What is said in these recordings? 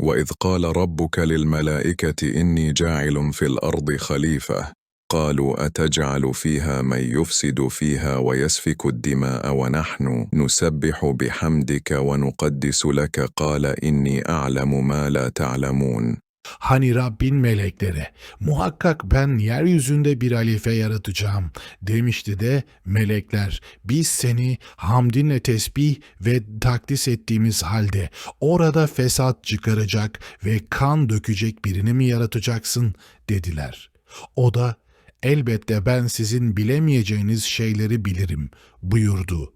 وإذ قال ربك للملائكة إني جاعل في الأرض خليفة. قالوا أتجعل فيها من يفسد فيها ويسفك الدماء ونحن نسبح بحمدك ونقدس لك؟ قال إني أعلم ما لا تعلمون. Hani Rabbin meleklere muhakkak ben yeryüzünde bir halife yaratacağım demişti de melekler biz seni hamdinle tesbih ve takdis ettiğimiz halde orada fesat çıkaracak ve kan dökecek birini mi yaratacaksın dediler. O da elbette ben sizin bilemeyeceğiniz şeyleri bilirim buyurdu.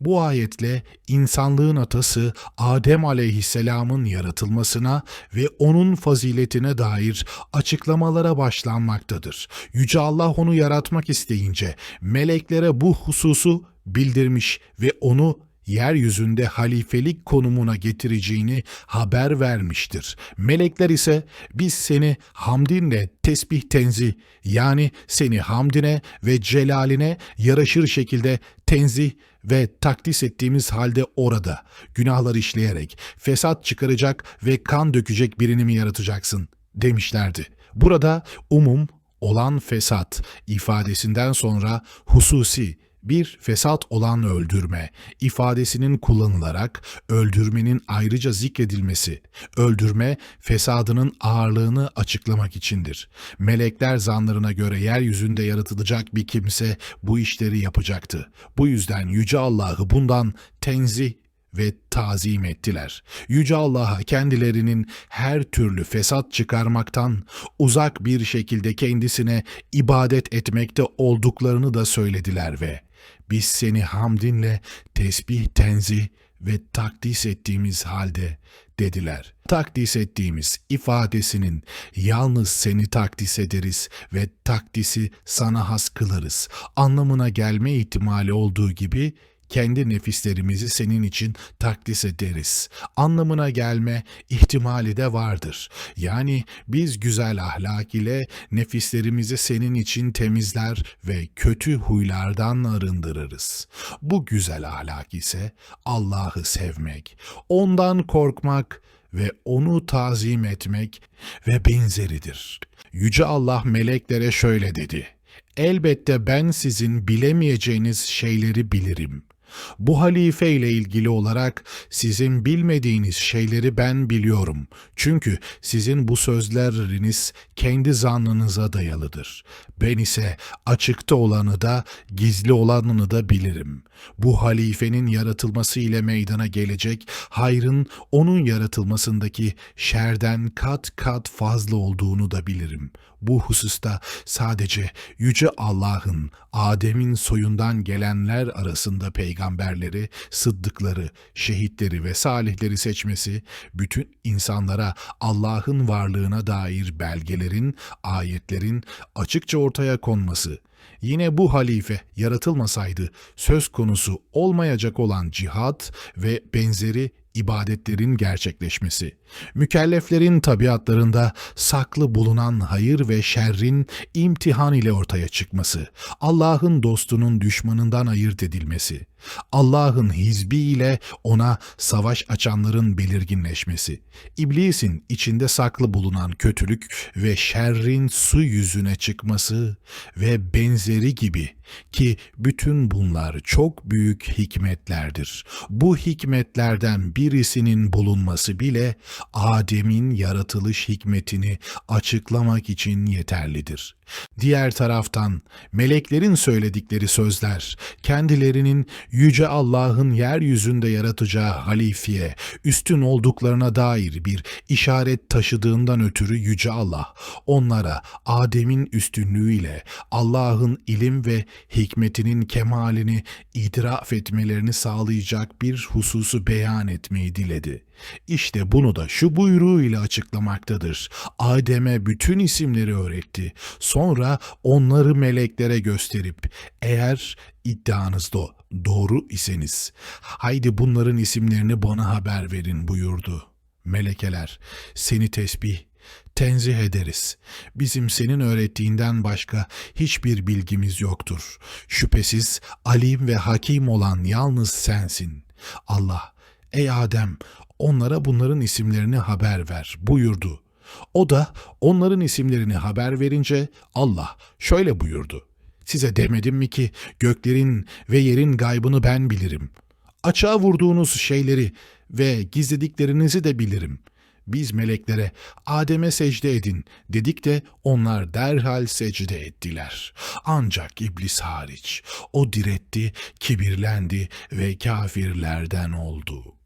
Bu ayetle insanlığın atası Adem aleyhisselamın yaratılmasına ve onun faziletine dair açıklamalara başlanmaktadır. Yüce Allah onu yaratmak isteyince meleklere bu hususu bildirmiş ve onu yeryüzünde halifelik konumuna getireceğini haber vermiştir. Melekler ise biz seni hamdinle tesbih tenzi yani seni hamdine ve celaline yaraşır şekilde tenzih ve takdis ettiğimiz halde orada günahlar işleyerek fesat çıkaracak ve kan dökecek birini mi yaratacaksın demişlerdi. Burada umum olan fesat ifadesinden sonra hususi bir fesat olan öldürme ifadesinin kullanılarak öldürmenin ayrıca zikredilmesi, öldürme fesadının ağırlığını açıklamak içindir. Melekler zanlarına göre yeryüzünde yaratılacak bir kimse bu işleri yapacaktı. Bu yüzden Yüce Allah'ı bundan tenzih ve tazim ettiler. Yüce Allah'a kendilerinin her türlü fesat çıkarmaktan uzak bir şekilde kendisine ibadet etmekte olduklarını da söylediler ve biz seni hamdinle tesbih tenzih ve takdis ettiğimiz halde dediler. Takdis ettiğimiz ifadesinin yalnız seni takdis ederiz ve takdisi sana has kılarız anlamına gelme ihtimali olduğu gibi kendi nefislerimizi senin için takdis ederiz. Anlamına gelme ihtimali de vardır. Yani biz güzel ahlak ile nefislerimizi senin için temizler ve kötü huylardan arındırırız. Bu güzel ahlak ise Allah'ı sevmek, ondan korkmak ve onu tazim etmek ve benzeridir. Yüce Allah meleklere şöyle dedi. Elbette ben sizin bilemeyeceğiniz şeyleri bilirim. Bu halife ile ilgili olarak sizin bilmediğiniz şeyleri ben biliyorum. Çünkü sizin bu sözleriniz kendi zannınıza dayalıdır. Ben ise açıkta olanı da gizli olanını da bilirim. Bu halifenin yaratılması ile meydana gelecek hayrın onun yaratılmasındaki şerden kat kat fazla olduğunu da bilirim. Bu hususta sadece Yüce Allah'ın Adem'in soyundan gelenler arasında peygamberleri, sıddıkları, şehitleri ve salihleri seçmesi, bütün insanlara Allah'ın varlığına dair belgelerin, ayetlerin açıkça ortaya konması, Yine bu halife yaratılmasaydı söz konusu olmayacak olan cihat ve benzeri ibadetlerin gerçekleşmesi, mükelleflerin tabiatlarında saklı bulunan hayır ve şerrin imtihan ile ortaya çıkması, Allah'ın dostunun düşmanından ayırt edilmesi, Allah'ın hizbi ile ona savaş açanların belirginleşmesi, iblisin içinde saklı bulunan kötülük ve şerrin su yüzüne çıkması ve benzeri gibi ki bütün bunlar çok büyük hikmetlerdir. Bu hikmetlerden birisinin bulunması bile Adem'in yaratılış hikmetini açıklamak için yeterlidir. Diğer taraftan meleklerin söyledikleri sözler kendilerinin yüce Allah'ın yeryüzünde yaratacağı halifeye üstün olduklarına dair bir işaret taşıdığından ötürü yüce Allah onlara Adem'in üstünlüğüyle Allah'ın ilim ve hikmetinin kemalini itiraf etmelerini sağlayacak bir hususu beyan etmeyi diledi. İşte bunu da şu buyruğuyla açıklamaktadır. Adem'e bütün isimleri öğretti. Sonra onları meleklere gösterip eğer iddianız da doğru iseniz haydi bunların isimlerini bana haber verin buyurdu. Melekeler seni tesbih, tenzih ederiz. Bizim senin öğrettiğinden başka hiçbir bilgimiz yoktur. Şüphesiz alim ve hakim olan yalnız sensin. Allah, ey Adem, onlara bunların isimlerini haber ver buyurdu. O da onların isimlerini haber verince Allah şöyle buyurdu. Size demedim mi ki göklerin ve yerin gaybını ben bilirim. Açığa vurduğunuz şeyleri ve gizlediklerinizi de bilirim. Biz meleklere Adem'e secde edin dedik de onlar derhal secde ettiler. Ancak iblis hariç o diretti, kibirlendi ve kafirlerden oldu.''